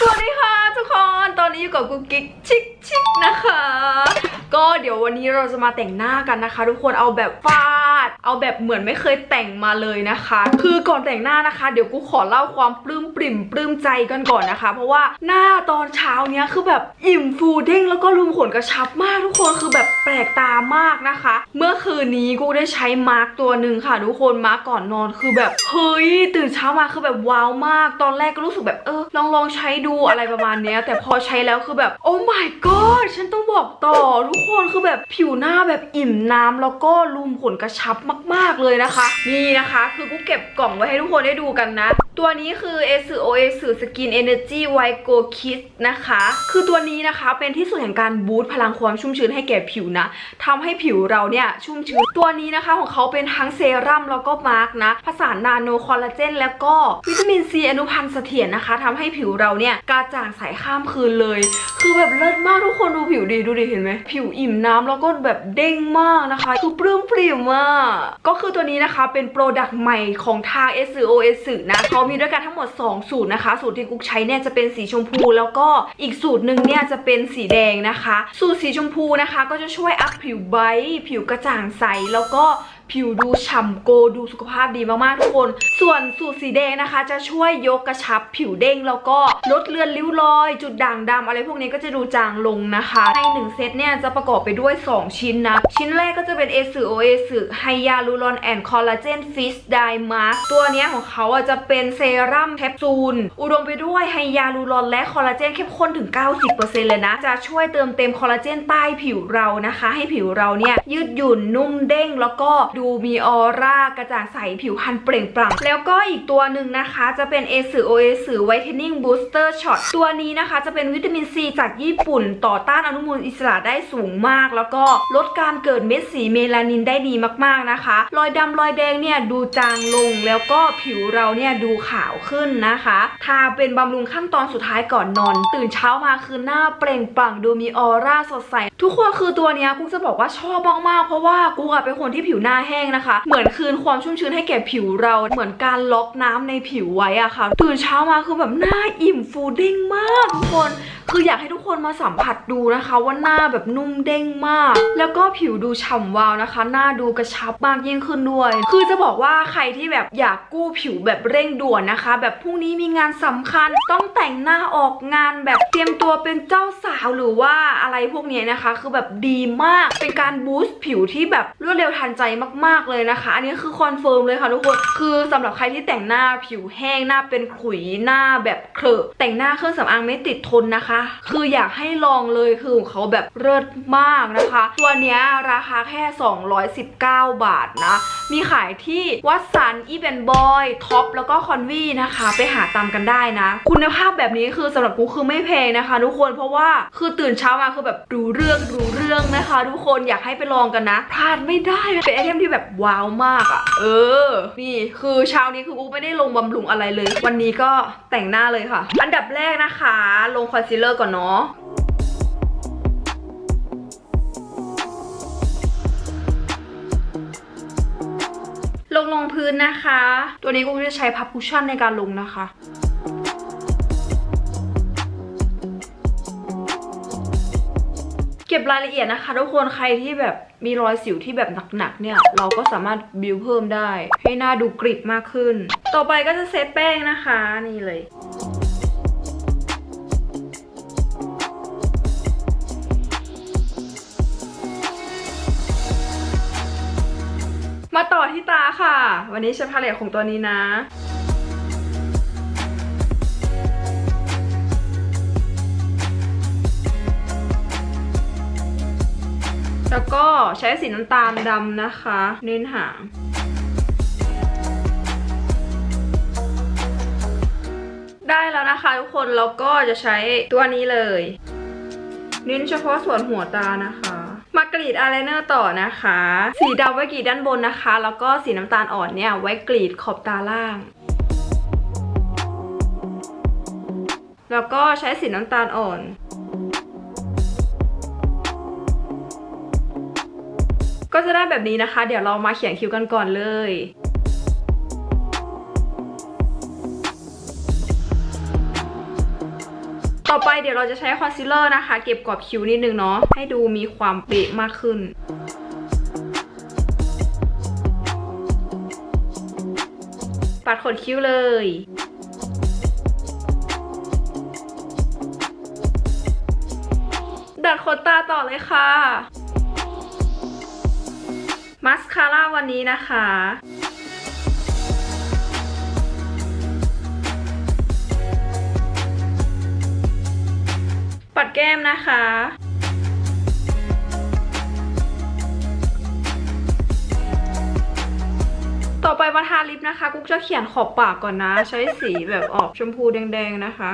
สวัสดีค่ะทุกคน ตอนนี้อยู่กับกุ๊กกิ๊กชิคชิคนะคะ ก็เดี๋ยววันนี้เราจะมาแต่งหน้ากันนะคะ ทุกคนเอาแบบฟา เอาแบบเหมือนไม่เคยแต่งมาเลยนะคะ คือก่อนแต่งหน้านะคะ เดี๋ยวกูขอเล่าความปลื้มปริ่มปลื้มใจกันก่อนนะคะ เพราะว่าหน้าตอนเช้าเนี้ยคือแบบอิ่มฟูเด้งแล้วก็รูมขนกระชับมากทุกคนคือแบบแปลกตามากนะคะ เมื่อคืนนี้กูได้ใช้มาร์กตัวหนึ่งค่ะทุกคนมาร์กก่อนนอนคือแบบเฮ้ยตื่นเช้ามาคือแบบว้าวมาก ตอนแรกก็รู้สึกแบบเออลองลองใช้ดูอะไรประมาณเนี้ย แต่พอใช้แล้วคือแบบโอ้ my god ฉันต้องบอกต่อทุกคนคือแบบผิวหน้าแบบอิ่มน้ำแล้วก็รูมขนกระชับมากมากๆเลยนะคะ นี่นะคะ คือกูเก็บกล่องไว้ให้ทุกคนได้ดูกันนะ ตัวนี้คือ a s o a s Skin Energy White Go Kiss นะคะ คือตัวนี้นะคะเป็นที่สุดแห่งการบูสต์พลังความชุ่มชื้นให้แก่ผิวนะทำให้ผิวเราเนี่ยชุ่มชื้น ตัวนี้นะคะของเขาเป็นทั้งเซรั่มแล้วก็มาร์กนะ ผสานนาโนคอลลาเจนแล้วก็วิตามินซีอนุพันธ์เสถียรนะคะทำให้ผิวเราเนี่ยกระจ่างใสข้ามคืนเลย คือแบบเลิศมากทุกคนดูผิวดีดูดิเห็นไหมผิวอิ่มน้ำแล้วก็แบบเด้งมากนะคะคือปลื้มปริ่มมากก็คือตัวนี้นะคะเป็นโปรดักต์ใหม่ของทาง s o s นะเขามีด้วยกันทั้งหมด 2 สูตรนะคะ สูตรที่กุ๊กใช้เนี่ยจะเป็นสีชมพู แล้วก็อีกสูตรหนึ่งเนี่ยจะเป็นสีแดงนะคะ สูตรสีชมพูนะคะ ก็จะช่วยอัพผิวไบท์ผิวกระจ่างใสแล้วก็ ผิวดูฉ่ำโกดูสุขภาพดีมากๆทุกคน ส่วนสูตรสีแดงนะคะ จะช่วยยกกระชับผิวเด้งแล้วก็ลดเลือนริ้วรอย จุดด่างดำอะไรพวกนี้ก็จะดูจางลงนะคะ ในหนึ่งเซตเนี่ยจะประกอบไปด้วย 2 ชิ้นนะ ชิ้นแรกก็จะเป็นเอสือโอเอสือไฮยาลูรอนแอนด์คอลลาเจนฟิสไดมาสตัวเนี้ยของเขาอะจะเป็นเซรั่มแคปซูล อุดมไปด้วยไฮยาลูรอนและคอลลาเจนเข้มข้นถึง 90%เลยนะ จะช่วยเติมเต็มคอลลาเจนใต้ผิวเรานะคะ ให้ผิวเราเนี่ยยืดหยุ่นนุ่มเด้งแล้วก็ดูมีออร่ากระจ่างใสผิวพรรณเปล่งปลั่ง แล้วก็อีกตัวหนึ่งนะคะ จะเป็นเอสือโอเอสือไวท์เทนนิ่งบูสเตอร์ช็อตตัวนี้นะคะจะเป็นวิตามินซีจากญี่ปุ่น ต่อต้านอนุมูลอิสระได้สูงมาก แล้วก็ลดการเกิดเม็ดสีเมลานินได้ดีมากๆนะคะ รอยดำรอยแดงเนี่ยดูจางลงแล้วก็ผิวเราเนี่ยดูขาวขึ้นนะคะทาเป็นบำรุงขั้นตอนสุดท้ายก่อนนอน ตื่นเช้ามาคือหน้าเปล่งปลั่งดูมีออร่าสดใสทุกคนคือตัวเนี้ยกุ๊กจะบอกว่าชอบมากๆเพราะว่ากุ๊กอะเป็นคนที่ผิวหน้าแห้งนะคะ เหมือนคืนความชุ่มชื้นให้แก่ผิวเรา เหมือนการล็อกน้ำในผิวไว้อะค่ะ ตื่นเช้ามาคือแบบหน้าอิ่มฟูเด้งมากทุกคนคืออยากให้ทุกคนมาสัมผัสดูนะคะ ว่าหน้าแบบนุ่มเด้งมาก แล้วก็ผิวดูฉ่ำวาวนะคะ หน้าดูกระชับมากยิ่งขึ้นด้วย คือจะบอกว่าใครที่แบบอยากกู้ผิวแบบเร่งด่วนนะคะ แบบพรุ่งนี้มีงานสำคัญ ต้องแต่งหน้าออกงานแบบเตรียมตัวเป็นเจ้าสาวหรือว่าอะไรพวกนี้นะคะคือแบบดีมาก เป็นการบูสต์ผิวที่แบบรวดเร็วทันใจมากๆเลยนะคะ อันนี้คือคอนเฟิร์มเลยค่ะทุกคน คือสำหรับใครที่แต่งหน้าผิวแห้งหน้าเป็นขุยหน้าแบบเคลอะแต่งหน้าเครื่องสำอางไม่ติดทนนะคะ คืออยากให้ลองเลยคือของเขาแบบเลิศมากนะคะ ตัวเนี้ยราคาแค่ 219 บาทนะ มีขายที่วัดสันอีเวนบอยท็อปแล้วก็คอนวีนะคะ ไปหาตามกันได้นะ คุณภาพแบบนี้คือสำหรับกูคือไม่แพงนะคะ ทุกคนเพราะว่าคือตื่นเช้ามาคือแบบรู้เรื่องรู้เรื่องนะคะ ทุกคนอยากให้ไปลองกันนะพลาดไม่ได้เป็นไอเทมที่แบบว้าวมากอะ่ะ เออ นี่คือเช้านี้คือกูไม่ได้ลงบำรุงอะไรเลย วันนี้ก็แต่งหน้าเลยค่ะ อันดับแรกนะคะ ลงคอนซีลเลอร์ก่อนเนาะลงลงพื้นนะคะ ตัวนี้กูจะใช้พับคุชชั่นในการลงนะคะ ก็บรายละเอียดนะคะทุกคนใครที่แบบมีรอยสิวที่แบบหนักๆเนี่ย เราก็สามารถบิวเพิ่มได้ ให้หน้าดูกริบมากขึ้น ต่อไปก็จะเซตแป้งนะคะนี่เลยมาต่อที่ตาค่ะ วันนี้ใช้พาเลตของตัวนี้นะ แล้วก็ใช้สีน้ำตาลดำนะคะ เน้นหางได้แล้วนะคะทุกคนแล้วก็จะใช้ตัวนี้เลย เน้นเฉพาะส่วนหัวตานะคะ มากรีดอายไลเนอร์ต่อนะคะ สีดำไว้กรีดด้านบนนะคะ แล้วก็สีน้ำตาลอ่อนเนี่ยไว้กรีดขอบตาล่าง แล้วก็ใช้สีน้ำตาลอ่อน ก็จะได้แบบนี้นะคะ เดี๋ยวเรามาเขียนคิ้วกันก่อนเลยต่อไปเดี๋ยวเราจะใช้คอนซีลเลอร์นะคะ เก็บกรอบคิ้วนิดนึงเนาะให้ดูมีความเป๊ะมากขึ้น ปัดขนคิ้วเลย ดัดขนตาต่อเลยค่ะ มัสคาร่าวันนี้นะคะปัดแก้มนะคะ ต่อไปมาทาลิปนะคะ กุ๊กจะเขียนขอบปากก่อนนะ ใช้สีแบบออกชมพูแดงๆนะคะ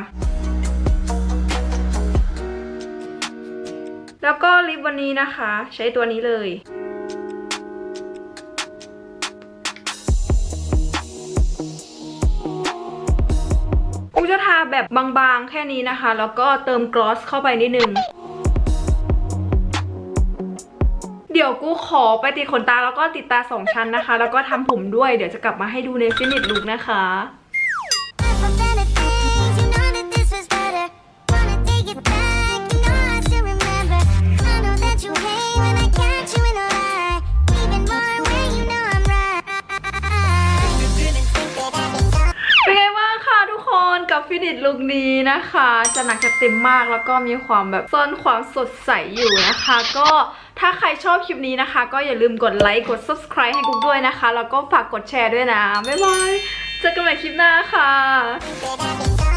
แล้วก็ลิปวันนี้นะคะ ใช้ตัวนี้เลย ทาแบบบางๆแค่นี้นะคะ แล้วก็เติมกลอสเข้าไปนิดนึงเดี๋ยวกูขอไปติดขนตาแล้วก็ติดตาสองชั้นนะคะ แล้วก็ทำผมด้วยเดี๋ยวจะกลับมาให้ดูในฟินิชลุกนะคะ ฟินิชลุคนี้นะคะ จะหนักจะเต็มมากแล้วก็มีความแบบซ่อนความสดใสอยู่นะคะ ก็ถ้าใครชอบคลิปนี้นะคะ ก็อย่าลืมกดไลค์กด subscribe ให้กุ๊กด้วยนะคะ แล้วก็ฝากกดแชร์ด้วยนะ บ๊ายบาย เจอกันใหม่คลิปหน้าค่ะ